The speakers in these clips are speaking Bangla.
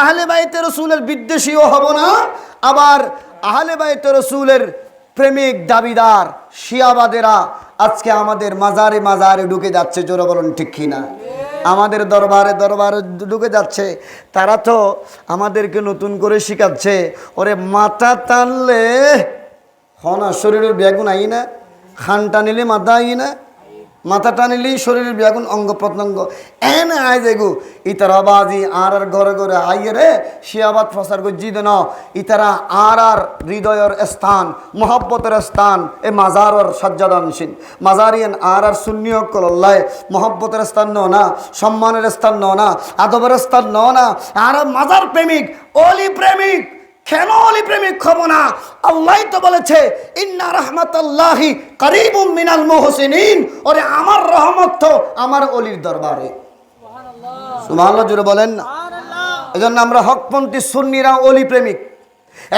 আহলে বাইতে রসুলের বিদ্বেষীও হব না। আবার আহলে বাইতে রসুলের প্রেমিক দাবিদার, শিয়াবাদেরা আজকে আমাদের মাজারে মাজারে ঢুকে যাচ্ছে, জোরে বলুন ঠিক কিনা আমাদের দরবারে দরবারে ঢুকে যাচ্ছে। তারা তো আমাদেরকে নতুন করে শিখাচ্ছে। ওরে মাথা টানলে, হনা, শরীরের বেগুন আই না খান টানিলে মাথা আই না মাথা টানিলেই শরীরের বেগুন অঙ্গ প্রত্যঙ্গ। এন আয় যেগু ইতারা বাজি আর আর ঘরে ঘরে আইয়ে রে, শিয়াবাদ ফসার গজ্জি দেন ইতারা আর আর হৃদয়ের স্থান, মহব্বতের স্থান, এ মাজারর সজ্জাদানসীন মাজারিয়ান আর আর শূন্য কল্লায় মহব্বতের স্থান ন না, সম্মানের স্থান ন না, আদবের স্থান ন না। আর মাজার প্রেমিক, অলি প্রেমিক। কেন অলি প্রেমিক হব না। আল্লাহ তো বলেছে ইন্না রহমতাল্লাহি করিবুম মিনাল মুহসিনিন। ওরে আমার রহমত তো আমার অলির দরবারে। সুবহানাল্লাহ। জুড়ে বলেন না। এজন্য আমরা হকপন্থী সুন্নিরা অলি প্রেমিক।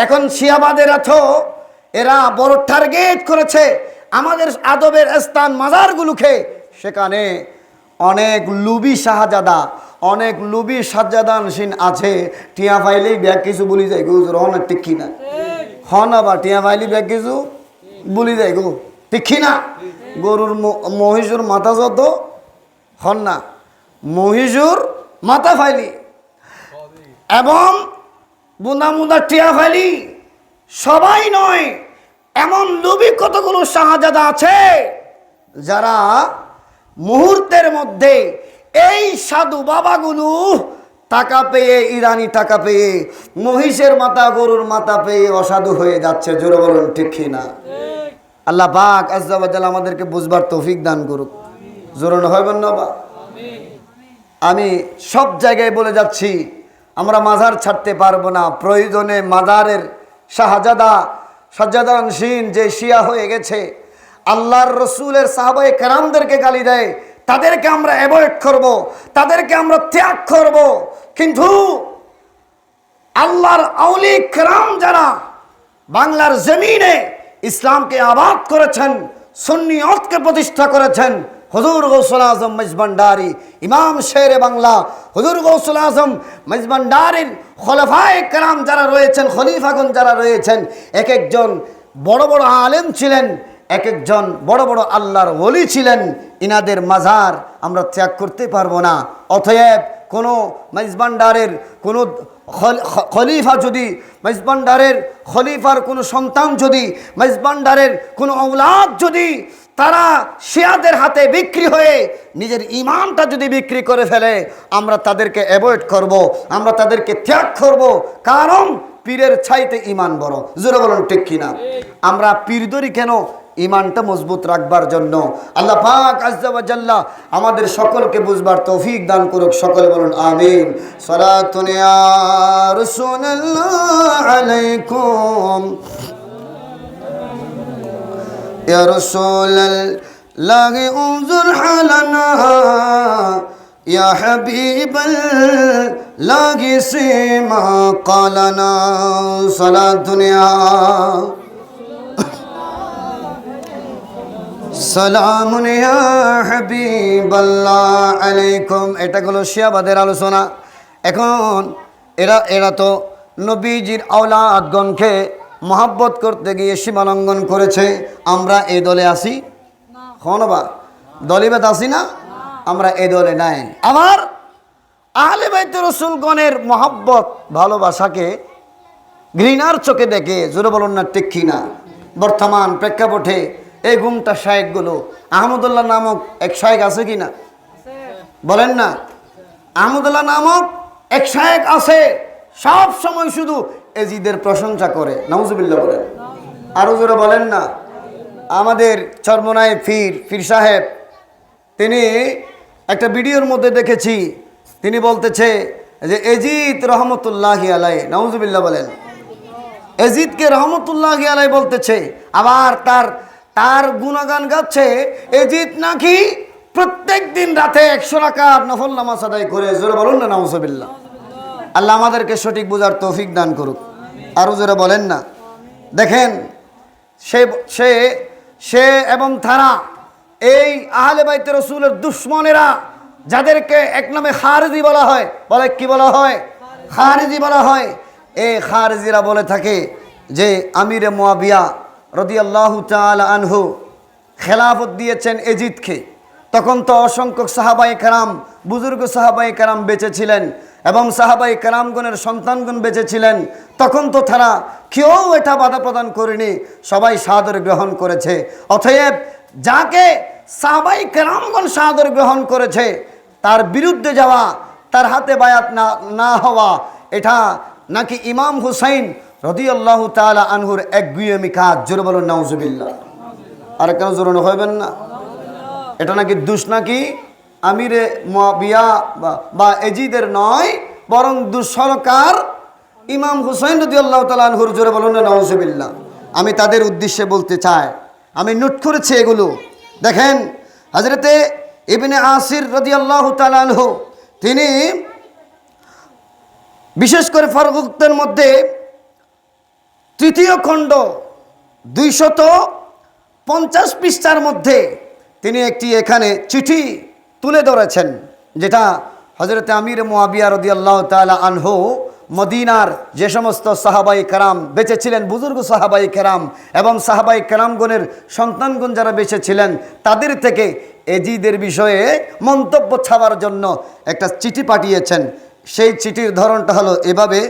এখন শিয়াবাদেরা তো এরা বড় টার্গেট করেছে। আমাদের আদবের স্থান মাজারগুলোকে সেখানে অনেক লুবি শাহজাদা, অনেক লুবি সাজ্জাদানসীন আছে। টিয়া ফাইলেই ব্যাগ কিছু বলি যায় গো রহনা ঠিক না। হ না বা টিয়া ফাইলি ব্যাগ কিছু বলি যায় গো। ঠিক না? গরুর মহিষুর মাথা যত, হন না। মহিষুর মাথা ফাইলি। এবং বুন্দা মুন্দা টিয়া ফাইলি, সবাই নয়, এমন লুবি কতগুলো শাহজাদা আছে, যারা মুহূর্তের মধ্যে এই সাধু বাবাগুলো টাকা পেয়ে, ইরানি টাকা পেয়ে, মহিষের মাথা, গরুর মাথা পেয়ে অসাধু হয়ে যাচ্ছে। জোরে বলুন, ঠিক না? আল্লাহ পাক আজ্জাবাজাল আমাদেরকে বুঝবার তৌফিক দান করুক। জোরন হইবেন না বা? আমি সব জায়গায় বলে যাচ্ছি, আমরা মাজার ছাড়তে পারব না। প্রয়োজনে মাজারের শাহজাদা সাজ্জাদানসীন যে শিয়া হয়ে গেছে আল্লাহর রসুলের সাহাবাই কারামদেরকে গালি দেয়। তাদেরকে আমরা অ্যাভয়েড করব, তাদেরকে আমরা ত্যাগ করব। কিন্তু আল্লাহর আউলি কেরাম যারা বাংলার জমিনে ইসলামকে আবাদ করেছেন, সুন্নিয়তকে প্রতিষ্ঠা করেছেন, হুজুর গৌসুল আজম মেজবান্ডারি, ইমাম শেরে বাংলা, হুজুর গৌসুল আজম মেজবান্ডারির খলফায় কেরাম যারা রয়েছেন, খলিফাগণ যারা রয়েছেন, এক একজন বড় বড় আলেম ছিলেন এক একজন বড় বড় আল্লাহর ওলি ছিলেন, ইনাদের মাজার আমরা ত্যাগ করতে পারব না অতএব কোনো মেজবান্ডারের কোনো খল- খলিফা যদি, মেজবান্ডারের খলিফার কোনো সন্তান যদি, মেজবান্ডারের কোনো ঔলাদ যদি, তারা শিয়াদের হাতে বিক্রি হয়ে নিজের ইমানটা যদি বিক্রি করে ফেলে, আমরা তাদেরকে অ্যাভয়েড করব। আমরা তাদেরকে ত্যাগ করব। কারণ পীরের ছাইতে ইমান বড় জোরে বলুন ঠিক কিনা আমরা পীরদরি কেন ইমানটা মজবুত রাখবার জন্য আল্লাহ পাক আজ্জা ওয়া জাল্লা আমাদের সকলকে বুঝবার তৌফিক দান করুক সকলে বলুন আমিন সালাতুন ইয়া রাসূলুল্লাহ আলাইকুম يا رسول الله انظر حالنا يا حبيب الله سيما قالنا صلاة دنيا সালাম হাবিবাল্লাহ আলাইকুম। এটা হলো শিয়াবাদের আলোচনা। এখন এরা এরা তো নবীজির আওলা আওলাদগণকে মহাব্বত করতে গিয়ে সীমালঙ্ঘন করেছে। আমরা এই দলে আসি হনবা দলিবাদ আসি না? আমরা এই দলে নাই। আমার আহলে বাইত রসুলগণের মহাব্বত, ভালোবাসাকে ঘৃণার চোখে দেখে, জোরে বলুন না ঠিক না বর্তমান প্রেক্ষাপটে এই গুমটা শায়েকগুলো। আহমদুল্লাহ নামক এক শায়েক আছে কি না বলেন না। আহমদুল্লাহ নামক এক শায়েক আছে। সব সময় শুধু এজিদের প্রশংসা করে। নাউজুবিল্লাহ বলেন। আরও জোরে বলেন না। আমাদের চর্মনায় ফির ফির সাহেব, তিনি একটা ভিডিওর মধ্যে দেখেছি। তিনি বলতেছে যে, এজিদ রহমতুল্লাহি আলাই, নাউজুবিল্লাহ বলেন। এজিদকে রহমতুল্লাহ আলাই বলতেছে। আবার তার তার গুণগান গাচ্ছে এজিদ নাকি প্রত্যেক দিন রাতে একশো টাকা নফল নামাজ আদায় করে। জোরে বলুন না, নাউজুবিল্লাহ। আল্লাহ আমাদেরকে সঠিক বোঝার তৌফিক দান করুক। আরও জোরে বলেন না। দেখেন, সে সে সে এবং তারা, এই আহলে বাইতে রসুলের দুশ্মনেরা, যাদেরকে এক নামে খারদি বলা হয়, বলে কি বলা হয়? খারেজি বলা হয়। এই খারেজিরা বলে থাকে যে, আমিরে মোয়াবিয়া রদিয়াল্লাহু তাআলা আনহু খেলাফত দিয়েছেন এজিদকে। তখন তো অসংখ্য সাহাবাই কারাম, বুজুর্গ সাহাবাই কারাম বেঁচে ছিলেন এবং সাহাবাই কারামগণের সন্তানগণ বেঁচে ছিলেন তখন তো তারা কেউ এটা বাধা প্রদান করেনি, সবাই সাদর গ্রহণ করেছে। অতএব যাকে সাহাবাই কারামগণ সাদর গ্রহণ করেছে, তার বিরুদ্ধে যাওয়া, তার হাতে বায়াত না না হওয়া, এটা নাকি ইমাম হুসাইন রদিয়াল্লাহ তাআলা আনহুর এক গুয়েমি কাজ, জোরে বলুন, নাউজুবিল্লাহ। আর কেন জোরানো হইবেন না? এটা নাকি দুষ নাকি? আমিরে মুয়াবিয়া বা- এজিদের নয়, বরং দুঃসরকার ইমাম হুসাইন রদি আল্লাহ তালহুর জোরে বলুন নওয়াজবিল্লা আমি তাদের উদ্দেশ্যে বলতে চাই, আমি নোট করেছি এগুলো। দেখেন হাজরতে ইবনে আসির রদি আল্লাহ তালানহু তিনি বিশেষ করে ফারুকের মধ্যে তৃতীয় খণ্ড, দুইশত পঞ্চাশ পৃষ্ঠার মধ্যে তিনি একটি এখানে চিঠি তুলে ধরেছেন, যেটা হজরত আমির মোয়াবিয়া রদি আল্লাহ তালা আনহু মদিনার যে সমস্ত সাহাবাই কারাম বেঁচে ছিলেন বুজুর্গ সাহাবাই কারাম এবং সাহাবাই কারামগণের সন্তানগণ যারা বেঁচে ছিলেন তাদের থেকে এজিদের বিষয়ে মন্তব্য ছাবার জন্য একটা চিঠি পাঠিয়েছেন। সেই চিঠির ধরনটা হলো এভাবে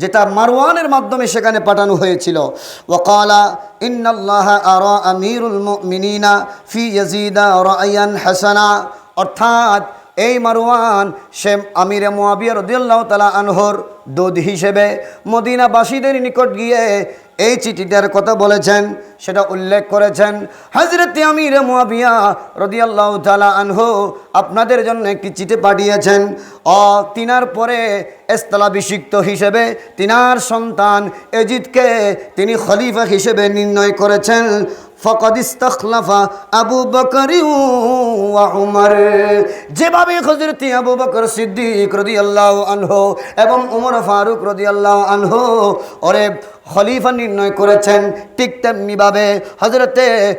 যেটা মারওয়ানের মাধ্যমে সেখানে পাঠানো হয়েছিল। ওকালা ইন্নাল্লাহ আর আমিরুল মিনীনা ফি ইয়াজিদা রায়ান হাসানা। অর্থাৎ, এই মারওয়ান, সে আমিরে মোয়াবিয়া রদিয়াল্লাহ তালা আনহর দুধ হিসেবে মদিনাবাসীদের নিকট গিয়ে এই চিঠিটার কথা বলেছেন, সেটা উল্লেখ করেছেন। হজরত আমির মুয়াবিয়া রদিয়াল্লাহ তালা আনহু আপনাদের জন্য একটি চিঠি পাঠিয়েছেন। অ, তিনার পরে এস্তলাভিষিক্ত হিসেবে তিনার সন্তান এজিদকে তিনি খলিফা হিসেবে নির্ণয় করেছেন। ফকদ ইস্তখলাফা আবু বকরি উমর। যেভাবে হজরত আবু বকর সিদ্দিক রদিয়াল্লাহু আনহু এবং উমর ফারুক রদিয়াল্লাহু আনহো, ওরে খলিফা নির্ণয় করেছেন ঠিক তেমনিভাবে হজরতে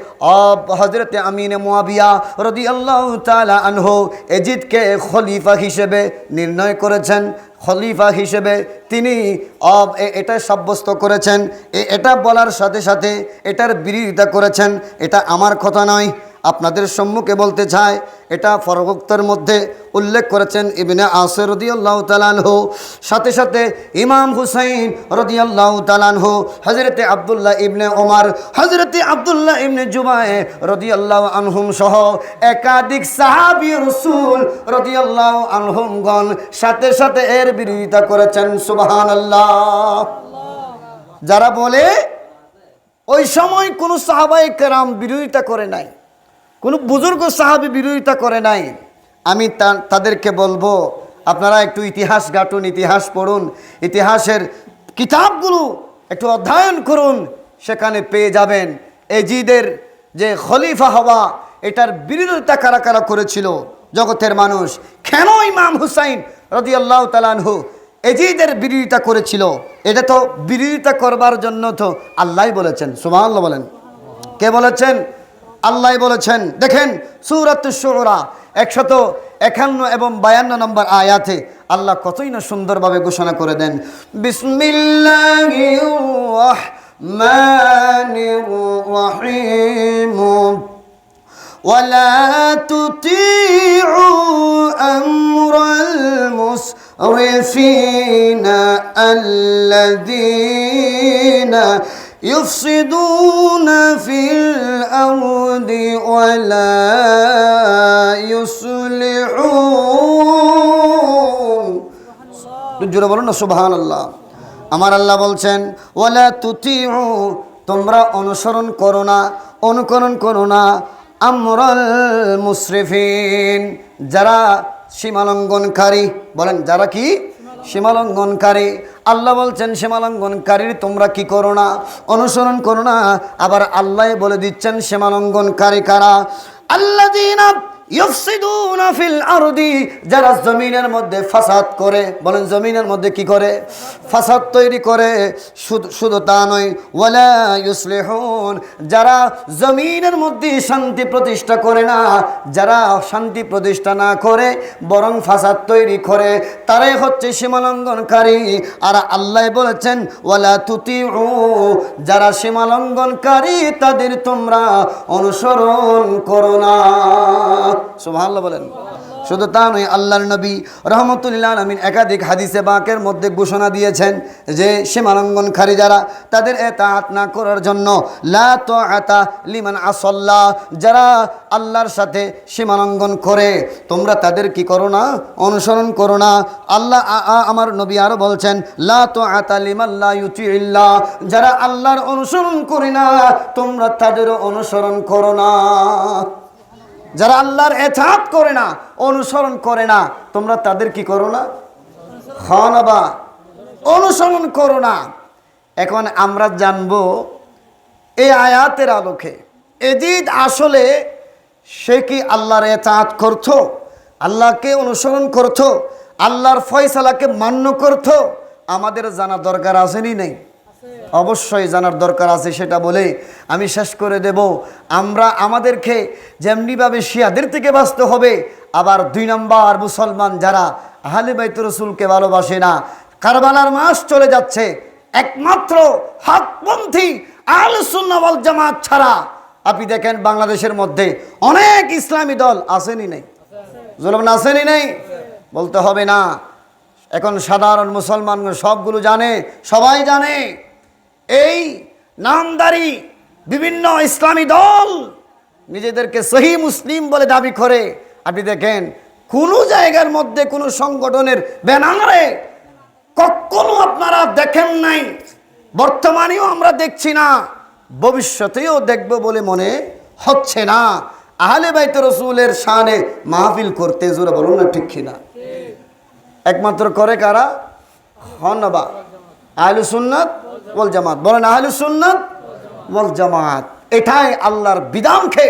হজরতে আমিনে মুয়াবিয়া রদি আল্লাহ তালা আনহু এজিদকে খলিফা হিসেবে নির্ণয় করেছেন। খলিফা হিসেবে তিনি অব এটা সাব্যস্ত করেছেন। এ- এটা বলার সাথে সাথে এটার বিরোধিতা করেছেন। এটা আমার কথা নয়। আপনাদের সম্মুখে বলতে চাই এটা ফরভুক্তের মধ্যে উল্লেখ করেছেন ইবনে আসর রদিয়াল্লাহ তালানহু সাথে সাথে ইমাম হুসাইন রদিয়াল্লাহ তালানহু হজরতে আবদুল্লাহ ইবনে ওমার হজরতে আবদুল্লাহ ইবনে জুবায়ে রদিয়াল্লাহ আনহুম সহ একাধিক সাহাবি রসুল রদিয়াল্লাহ আনহুমগণ সাথে সাথে এর বিরোধিতা করেছেন, সুবহানাল্লাহ। যারা বলে, ওই সময় কোনো সাহাবাই কেরাম বিরোধিতা করে নাই। কোনো বুজুর্গ সাহাবি বিরোধিতা করে নাই। আমি তাদেরকে বলব, আপনারা একটু ইতিহাস গাটুন, ইতিহাস পড়ুন, ইতিহাসের কিতাবগুলো একটু অধ্যয়ন করুন, সেখানে পেয়ে যাবেন। এজিদের যে খলিফা হওয়া, এটার বিরোধিতা কারা কারা করেছিল? জগতের মানুষ। কেন ইমাম হুসাইন রদি আল্লাহ তালানহু এজিদের বিরোধিতা করেছিল? এটা তো বিরোধিতা করবার জন্য তো আল্লাহ বলেছেন সুমাল্লাহ বলেন। কে বলেছেন? আল্লাহ বলেছেন দেখেন সুরাত শুরা একশত একান্ন এবং বায়ান্ন নম্বর আয়াতে আল্লাহ কতই না সুন্দরভাবে ঘোষণা করে দেন বিসমিল্লাহির ولا تطيعوا أمر المسرفين الذين يفسدون في الأرض ولا يصلحون জোরে বলুন না সুবহান আল্লাহ আমার আল্লাহ বলছেন ওলা তুতিউ তোমরা অনুসরণ করো না অনুকরণ করো না আমরাল মুসরিফিন যারা সীমালঙ্ঘনকারী বলেন যারা কি সীমালঙ্ঘনকারী। আল্লাহ বলছেন, সীমালঙ্ঘনকারীর তোমরা কি করো না? অনুসরণ করো না? আবার আল্লাহ বলে দিচ্ছেন, সীমালঙ্ঘনকারী কারা? আল্লাহ যারা জমিনের মধ্যে ফাসাদ করে, বলেন জমিনের মধ্যে কি করে? ফাসাদ তৈরি করে শুধু তা নয়, ওয়ালা ইউসলিহুন, যারা জমিনের মধ্যে শান্তি প্রতিষ্ঠা করে না, যারা শান্তি প্রতিষ্ঠা না করে, বরং ফাসাদ তৈরি করে, তারাই হচ্ছে সীমালঙ্ঘনকারী। আর আল্লাহ বলেছেন, ওয়ালা তুতিউ, যারা সীমালঙ্ঘনকারী, তাদের তোমরা অনুসরণ করো না। সুবহানাল্লাহ বলেন। শুধু তা নয়, আল্লাহর নবী রহমতুল্লাহ আমিন একাধিক হাদিসে বাঁকের মধ্যে ঘোষণা দিয়েছেন যে সীমালঙ্ঘনকারী যারা, তাদের এতাত না করার জন্য লা তো আতা লিমান আসল্লাহ যারা আল্লাহর সাথে সীমালঙ্ঘন করে, তোমরা তাদের কি করো না? অনুসরণ করো না। আল্লাহ আমার নবী আরও বলছেন, লা তো আতা লিমাল্লা ইউতিল্লাহ যারা আল্লাহর অনুসরণ করি না, তোমরা তাদেরও অনুসরণ করো না। যারা আল্লাহর এথাত করে না, অনুসরণ করে না, তোমরা তাদের কি করো না? হনবা অনুসরণ করো না। এখন আমরা জানব এই আয়াতের আলোকে। এজিদ আসলে সে কি আল্লাহর এতাত করতো? আল্লাহকে অনুসরণ করতো? আল্লাহর ফয়সালাকে মান্য করতো? আমাদের জানা দরকার আসেনি নেই? অবশ্যই জানার দরকার আছে সেটা বলে আমি শেষ করে দেব। আমরা আমাদেরকে যেমনিভাবে শিয়াদের থেকে বাঁচতে হবে, আবার দুই নম্বর মুসলমান যারা আহলে বাইত রসুলকে ভালোবাসে না, কারবালার মাস চলে যাচ্ছে, একমাত্র হকপন্থী আল সুন্নাওয়াল জামাত ছাড়া। আপনি দেখেন বাংলাদেশের মধ্যে অনেক ইসলামী দল আসেনি নেই। জুলম আসেনি নেই? বলতে হবে না। এখন সাধারণ মুসলমান সবগুলো জানে, সবাই জানে। এই নামদারি বিভিন্ন ইসলামী দল নিজেদেরকে সহি মুসলিম বলে দাবি করে। আপনি দেখেন কোনো জায়গার মধ্যে কোনো সংগঠনের ব্যানারে কখনো আপনারা দেখেন নাই। বর্তমানেও আমরা দেখছি না ভবিষ্যতেও দেখব বলে মনে হচ্ছে না। আহলে বাইত রসুলের শানে মাহফিল করতে জোরে বলুন না ঠিক কিনা? একমাত্র করে কারা? হনবা। আহলু সুন্নাত ওয়াল জামাত। বলেন আহলু সুন্নাত ওয়াল জামাত। এটাই আল্লাহর বিধানকে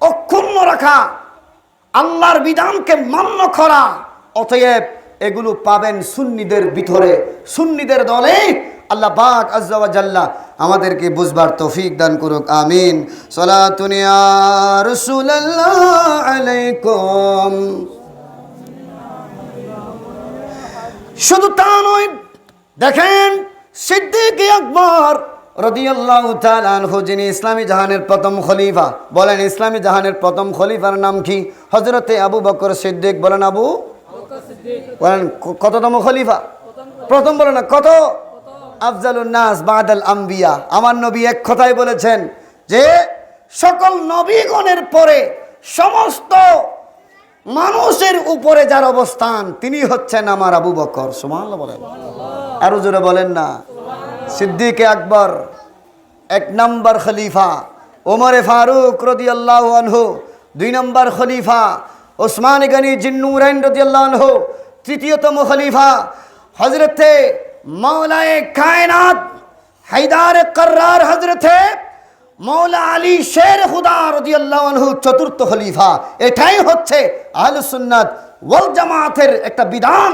অক্ষুণ্ণ রাখা, আল্লাহর বিধানকে মান্য করা। অতএব এগুলো পাবেন সুন্নিদের ভিতরে। সুন্নিদের দলে আল্লাহ পাক জাল্লা আমাদেরকে বুঝবার তৌফিক দান করুক, আমিন। আলাইকুম। শুধু তা নয়, দেখেন সিদ্দিক আকবর রদিয়াল্লাহু তাআলা আনহু, যিনি ইসলামী জাহানের প্রথম খলিফা, বলেন ইসলামী জাহানের প্রথম খলিফার নাম কি? হযরতে আবু বকর সিদ্দিক বলেন আবু বলেন কততম খলিফা? প্রথম বলেন কত? আফজালুন নাস বাদাল আম্বিয়া। আমার নবী এক কথাই বলেছেন যে, সকল নবীগণের পরে সমস্ত মানুষের উপরে যার অবস্থান, তিনি হচ্ছেন আমার আবু বকর। সুবহানাল্লাহ বলেন। আরও জোরে বলেন না। সিদ্দিক আকবর, এক নম্বর খলিফা। ওমরে ফারুক রদিয়াল্লাহু আনহু। দুই নম্বর খলিফা। ওসমান গনি জিন্নুরাইন রদিয়াল্লাহু আনহু। তৃতীয়তম খলিফা। হজরতে মৌলায়ে কায়নাত হায়দার কর্রার হজরতে মৌলা আলী শের রদিয়াল্লাহু চতুর্থ খলিফা। এটাই হচ্ছে আহলুস সুন্নাত ওয়াল জামাতের একটা বিধান।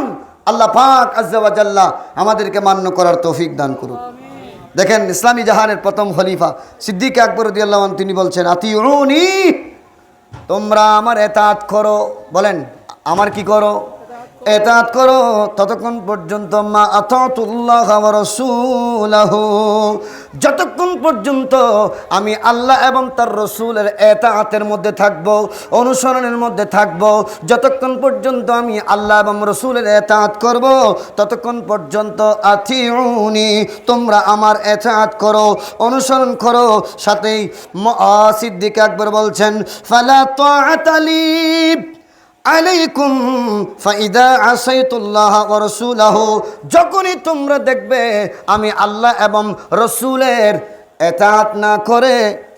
আল্লাহ পাক আজ্জা আমাদেরকে মান্য করার তৌফিক দান করুন। দেখেন ইসলামী জাহানের প্রথম খলিফা সিদ্দিক আকবর রদিয়াল্লাহু তিনি বলছেন আতিউনি তোমরা আমার এতাত করো। বলেন আমার কি করো? এতাত করো, ততক্ষণ পর্যন্ত মা আতাতুল্লাহ ওয়া রাসূলাহু। যতক্ষণ পর্যন্ত আমি আল্লাহ এবং তার রসুলের এতাতের মধ্যে থাকব, অনুসরণের মধ্যে থাকব, যতক্ষণ পর্যন্ত আমি আল্লাহ এবং রসুলের এতাত করব, ততক্ষণ পর্যন্ত আথিউনি তোমরা আমার এতাত করো, অনুসরণ করো। সাথেই সিদ্দিক আকবর বলছেন, ফালা তালিব আলাইকুম ফাইদা আসাইতুল্লাহ রাসূলাহু, যখনই তোমরা দেখবে আমি আল্লাহ এবং রসুলের এতাত না করে,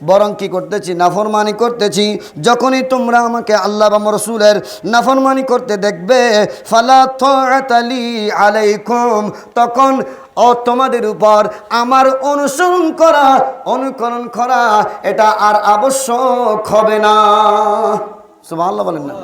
বরং কি করতেছি, নাফরমানি করতেছি, যখনই তোমরা আমাকে আল্লাহ বা রসুলের নাফরমানি করতে দেখবে, ফালা তালি আলাইকুম, তখন ও তোমাদের উপর আমার অনুসরণ করা, অনুকরণ করা, এটা আর আবশ্যক হবে না। সুবহানাল্লাহ বলেন না।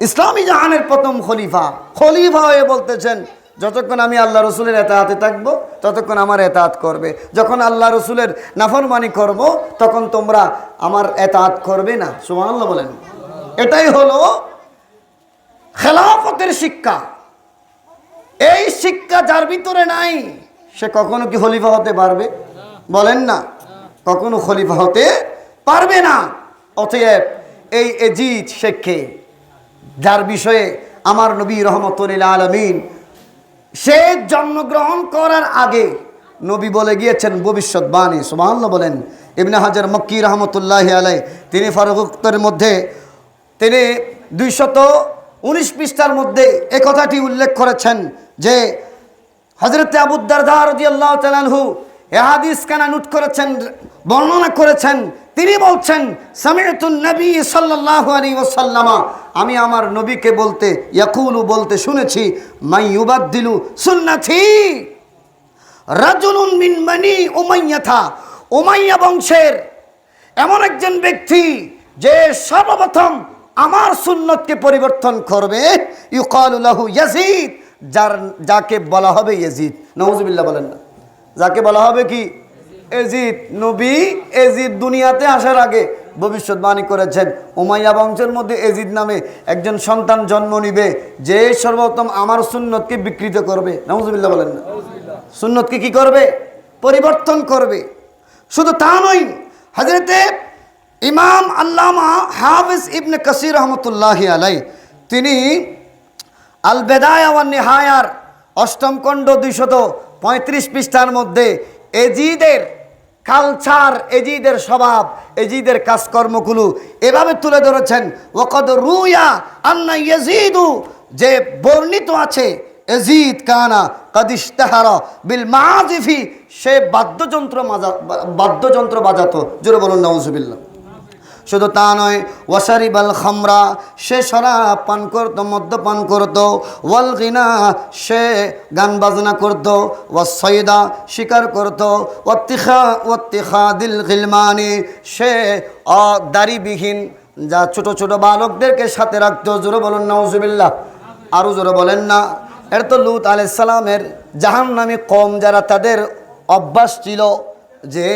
ইসলামী জাহানের প্রথম খলিফা। খলিফা হয়ে বলতেছেন, যতক্ষণ আমি আল্লাহ রসুলের এতাহাতে থাকব, ততক্ষণ আমার এতাহাত করবে। যখন আল্লাহ রসুলের নাফরমানি করব, তখন তোমরা আমার এতাহাত করবে না। সুবহানাল্লাহ বলেন। এটাই হলো খেলাফতের শিক্ষা। এই শিক্ষা যার ভিতরে নাই, সে কখনো কি খলিফা হতে পারবে? বলেন না। কখনো খলিফা হতে পারবে না। অতএব এই এজিদ শেখে যার বিষয়ে আমার নবী রহমতুল্লাহ আলমিন সে জন্মগ্রহণ করার আগে নবী বলে গিয়েছেন ভবিষ্যৎবাণী সুবহানাল্লাহ বলেন, ইবনে হাজার মক্কি রহমতুল্লাহ আলাই তিনি ফারুকের মধ্যে, তিনি দুইশত উনিশ পৃষ্ঠার মধ্যে এ কথাটি উল্লেখ করেছেন যে হজরত আবুদ্দারদার আল্লাহ তালানহু এ হাদিস কানা নোট করেছেন, বর্ণনা করেছেন তিনি বলছেন সামিয়তুন নবী সাল্লাল্লাহু আলাইহি ওয়াসাল্লামা। আমি আমার নবীকে বলতে, ইয়াকুলু বলতে শুনেছি মাই ইউবাদদিলু সুন্নাতি রাজুলুন মিন মানি উমাইয়াথা উমাইয়া বংশের এমন একজন ব্যক্তি যে সর্বপ্রথম আমার সুন্নতকে পরিবর্তন করবে ইউকালুলাহু ইয়াজিদ, যার, যাকে বলা হবে ইয়াজিদ। নওয়াজুবিল্লাহ বলেন না। যাকে বলা হবে কি? এজিদ নবী এজিদ দুনিয়াতে আসার আগে ভবিষ্যৎবাণী করেছেন। উমাইয়া বংশের মধ্যে এজিদ নামে একজন সন্তান জন্ম নিবে, যে সর্বোত্তম আমার সুন্নতকে বিকৃত করবে। নওয়াজুবিল্লাহ বলেন না। সুন্নতকে কি করবে? পরিবর্তন করবে। শুধু তা নয় হজরতে ইমাম আল্লামা হাফিজ ইবনে কাসির রহমতুল্লাহ আলাই, তিনি আল বেদায়া ওয়ান নিহায়ার অষ্টম খণ্ড দুইশত পঁয়ত্রিশ পৃষ্ঠার মধ্যে এজিদের কালচার এজিদের স্বভাব, এজিদের কাজকর্মগুলো এভাবে তুলে ধরেছেন। ওকদ রুয়া আন্না ইয়েজিদু, যে বর্ণিত আছে, এজিদ কানা কাদিস্তাহারা বিল মাজিফি সে বাদ্যযন্ত্র মাজা, বাদ্যযন্ত্র বাজাতো। জোরে বলুন, নাউজুবিল্লাহ। শুধু তা নয় ওয়াসারিবাল খামরা, সে শরাব পান করতো মদ্যপান করতো, ওয়াল গিনা, সে গান বাজনা করতো ওয়াসইদা শিকার করতো, ওয়াত্তিখা ওয়াত্তিখা দিল গিলমানি, সে দাড়িবিহীন যা ছোট ছোট বালকদেরকে সাথে রাখতো, জোরে বলুন, নাউজুবিল্লাহ। আরও জোরে বলেন না। এর তো লুত আলাইসালামের জাহান নামে কম, যারা তাদের অভ্যাস ছিল যে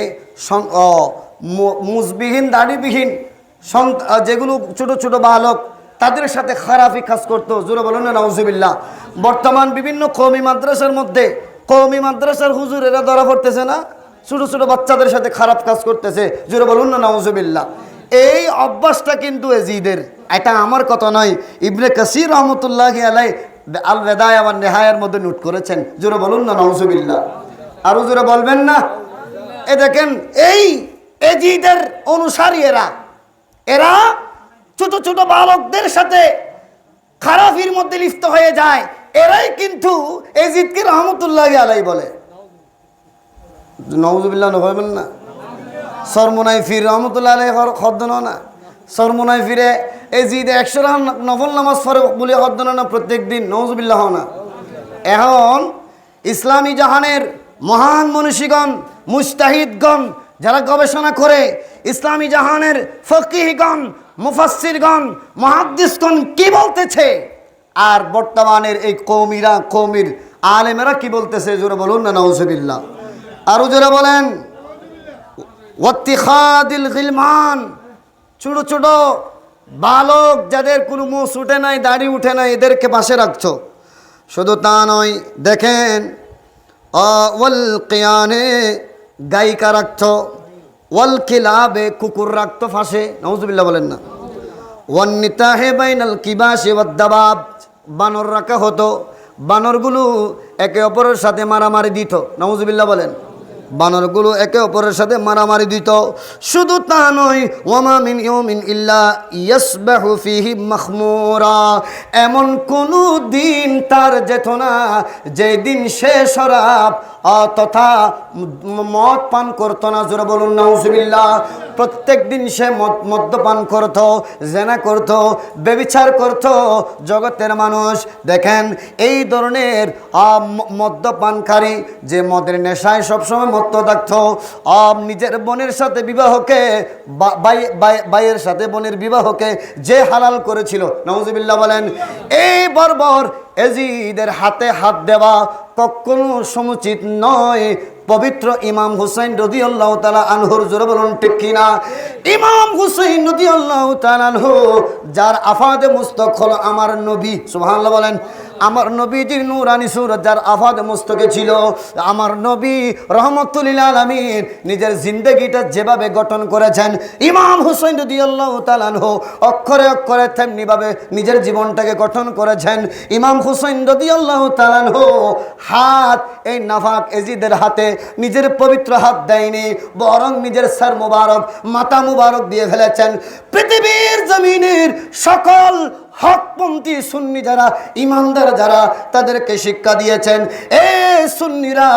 মুজবিহীন, দাড়িবিহীন যেগুলো ছোট ছোট বালক, তাদের সাথে খারাপই কাজ করতো। জোরে বলুন নাউজুবিল্লাহ। বর্তমান বিভিন্ন কৌমি মাদ্রাসার মধ্যে কৌমি মাদ্রাসার হুজুর এরা ধরা পড়তেছে না? ছোট ছোট বাচ্চাদের সাথে খারাপ কাজ করতেছে। জোরে বলুন না, নাউজুবিল্লাহ। এই অভ্যাসটা কিন্তু এজিদের। এটা আমার কথা নয়। ইবনে কাসির রহমতুল্লাহ আলাই আল বেদায় আবার নেহায়ের মধ্যে নোট করেছেন। জোরে বলুন না নওজুবিল্লাহ আরও জোরে বলবেন না? এ দেখেন, এই এজিদের অনুসারী এরা। এরা ছোট ছোট বালকদের সাথে খারাপির মধ্যে লিপ্ত হয়ে যায়। এরাই কিন্তু এজিদকে রহমতুল্লাহ আলাই বলে। নওজুবিল্লাহ নবেন না? সরমনাই ফির রহমতুল্লাহ আলাই খদ্দন না। সরমনাই ফিরে এই জিদ একশো রান নফল নামাজ ফরে বলে খদ্দন না প্রত্যেক দিন। নওজুবিল্লাহ না। এখন ইসলামী জাহানের মহান মনীষীগণ, মুস্তাহিদগণ যারা গবেষণা করে ইসলামী জাহানের ফকিহগণ মুফাসিরগণ মহাদ্দিসগণ কি বলতেছে? আর বর্তমানের এই কৌমিরা, কৌমির আলেমেরা কি বলতেছে? জোরে বলুন না নওজুবিল্লাহ আরও জোরে বলেন। গিলমান। ছোট ছোট বালক যাদের কোনো মুখ উঠে নাই, দাড়ি উঠে নাই, এদেরকে পাশে রাখছো। শুধু তা নয়, দেখেন ওয়াল কেয়ানে গায়িকা রাখত, ওয়াল কিলাবে কুকুর রাখত ফাঁসে নওজুবিল্লাহ বলেন না। ওয়ান্নিতাহে বাইনাল কিবাসে ওয়াদ্দাবাব বানর রাখা হতো, বানরগুলো একে অপরের সাথে মারামারি দিত নওজুবিল্লাহ বলেন। বানরগুলো একে অপরের সাথে মারামারি দিত। শুধু তা নয় ওয়ামা মিন ইউমিন ইল্লা ইয়াসবাহু ফিহি মাখমুরা। এমন কোন দিন তার যেত না যে দিন সে শরাব তথা মদ পান করতো না, জোরে বলুন, নাউজুবিল্লাহ। প্রত্যেক দিন সে মদ মদ্যপান করত, জেনা করত বেবিচার করত। জগতের মানুষ, দেখেন, এই ধরনের মদ্যপানকারী যে মদের নেশায় সবসময় মহত্ব থাকতো। আম নিজের বোনের সাথে বিবাহকে বাইয়ের সাথে বোনের বিবাহকে যে হালাল করেছিল। নওয়াজবিল্লাহ বলেন এই বর্বর এজিদের হাতে হাত দেওয়া কখনো সমুচিত নয়। পবিত্র ইমাম হুসাইন রদি আল্লাহ তালা আনহুর জোরে বলুন, ঠিক কিনা ইমাম হুসাইন রদি আল্লাহ যার আফাদে মুস্তক আমার নবী, সুবহানাল্লাহ বলেন আমার নবীজির নুরানি সুরত যার আফাদ মুস্তকে ছিল, আমার নবী রহমতুল্লিল আলমিন নিজের জিন্দগিটা যেভাবে গঠন করেছেন, ইমাম হুসাইন রদি আল্লাহ তালানহু অক্ষরে অক্ষরে তেমনিভাবে নিজের জীবনটাকে গঠন করেছেন। ইমাম হুসাইন রদি আল্লাহ হাত, এই নাফাক এজিদের হাতে নিজের পবিত্র হাত দেয়নি, বরং নিজের স্যার মুবারক, মাতা মুবারক দিয়ে ফেলেছেন। পৃথিবীর জমিনের সকল হকপন্থী সুন্নি যারা, ইমানদার যারা, তাদেরকে শিক্ষা দিয়েছেন, এ সুন্নিরা,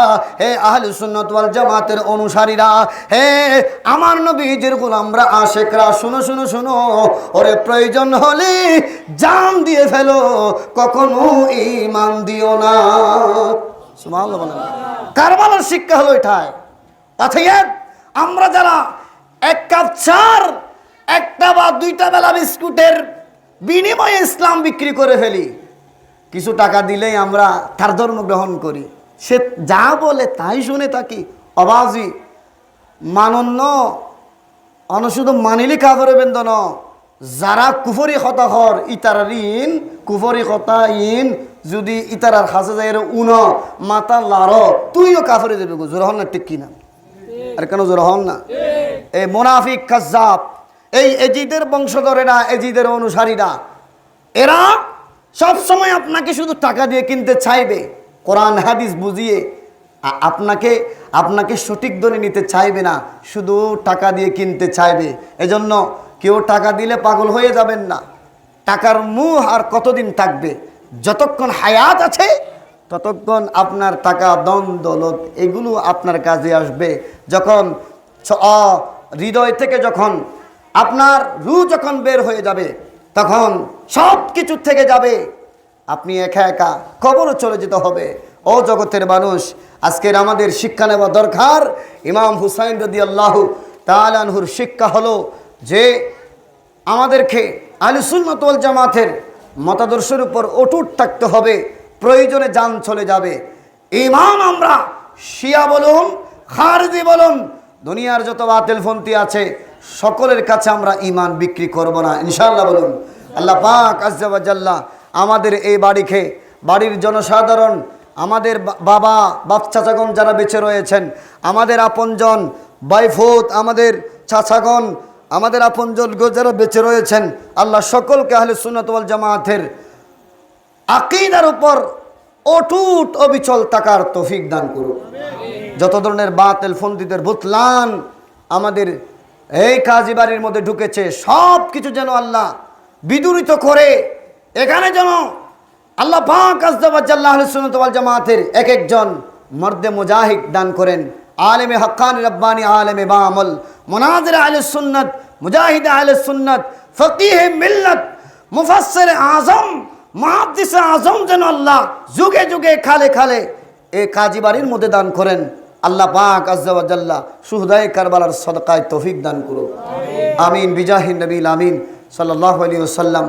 হে আহলে সুন্নত ওয়াল জামাতের অনুসারীরা, হে আমার নবীজির গোলামরা, আশেকরা, শুনো শুনো শুনো, ওরে প্রয়োজন হলে জান দিয়ে ফেলো, কখনো ইমান দিও না। কারবালার শিক্ষা হলো এটাই। অতএব আমরা যারা এক কাপ চার, একটা বা দুইটা বেলা বিস্কুটের বিনিময়ে ইসলাম বিক্রি করে ফেলি। কিছু টাকা দিলেই আমরা তার ধর্ম গ্রহণ করি। সে যা বলে তাই শুনে থাকি। অবাজি। মানন্য। অনুশুধু মানিলি কাপড়ে বেন্দন। যারা কুফরি কথা হর, ইতার ঋণ, কুফরি কথা ইন যদি ইতারার হাসে যায় উন, মাতা লার, তুইও কাফরে যাবে গো। জোর হন না, ঠিক কিনা? আর কেন জোর হন না? এই মোনাফিক কাজাব এই এজিদের বংশধরেরা, এজিদের অনুসারীরা, এরা সব সময় আপনাকে শুধু টাকা দিয়ে কিনতে চাইবে, কোরআন, হাদিস বুঝিয়ে। আপনাকে আপনাকে সঠিক ধরে নিতে চাইবে না, শুধু টাকা দিয়ে কিনতে চাইবে। এজন্য কেউ টাকা দিলে পাগল হয়ে যাবেন না। টাকার মুহ আর কতদিন থাকবে? যতক্ষণ হায়াত আছে, ততক্ষণ আপনার টাকা দন দৌলত এগুলো আপনার কাজে আসবে। যখন হৃদয় থেকে যখন আপনার রু যখন বের হয়ে যাবে, তখন সব কিছুর থেকে যাবে। আপনি একা একা কবরও চলে যেতে হবে। ও জগতের মানুষ, আজকের আমাদের শিক্ষা নেওয়া দরকার। ইমাম হুসাইন রদি আল্লাহ তালানহুর শিক্ষা হলো যে, আমাদেরকে আলিসুন্নতল জামাতের মতাদর্শের উপর অটুট থাকতে হবে, প্রয়োজনে যান চলে যাবে। ইমাম আমরা শিয়া বলুন, খারজি বলুন, দুনিয়ার যত বাতিলপন্থী আছে সকলের কাছে আমরা ইমান বিক্রি করব না। ইনশাল্লাহ বলুন। আল্লাহ পাক আজ্জাবাজাল্লাহ আমাদের এই বাড়িকে, বাড়ির জনসাধারণ, আমাদের বাবা বাপ চাচাগণ যারা বেঁচে রয়েছেন, আমাদের আপনজন, বাইফুত, আমাদের চাচাগণ, আমাদের আপনজন যারা বেঁচে রয়েছেন, আল্লাহ সকলকে আহলে সুন্নতওয়াল জামাতের আকিদার উপর অটুট অবিচল তাকার তফিক দান করুন যত ধরনের বাতেল, ফন্দিদের বুতলান আমাদের এই কাজী বাড়ির মধ্যে ঢুকেছে সব কিছু যেন আল্লাহ বিদুরিত করে। এখানে যেন আল্লাহ পাক জামাতের এক একজন মর্দে মুজাহিদ দান করেন। আলেমে হক্কানি রব্বানি, আলেমে বামল। মোনাজির আলে সুন্নত, মুজাহিদ আলে সুন্নত, ফকিহ মিল্লত, মুফাসসির আজম মহাদিস আজম যেন আল্লাহ যুগে যুগে খালে খালে এই কাজী বাড়ির মধ্যে দান করেন। আল্লাহ পাক আজ্জাল্লাহ সুহদায় কারবালার সদকায় তৌফিক দান করুক। আমিন, বিজাহিন নবীল আমিন সাল্লাহ আলী ওসাল্লাম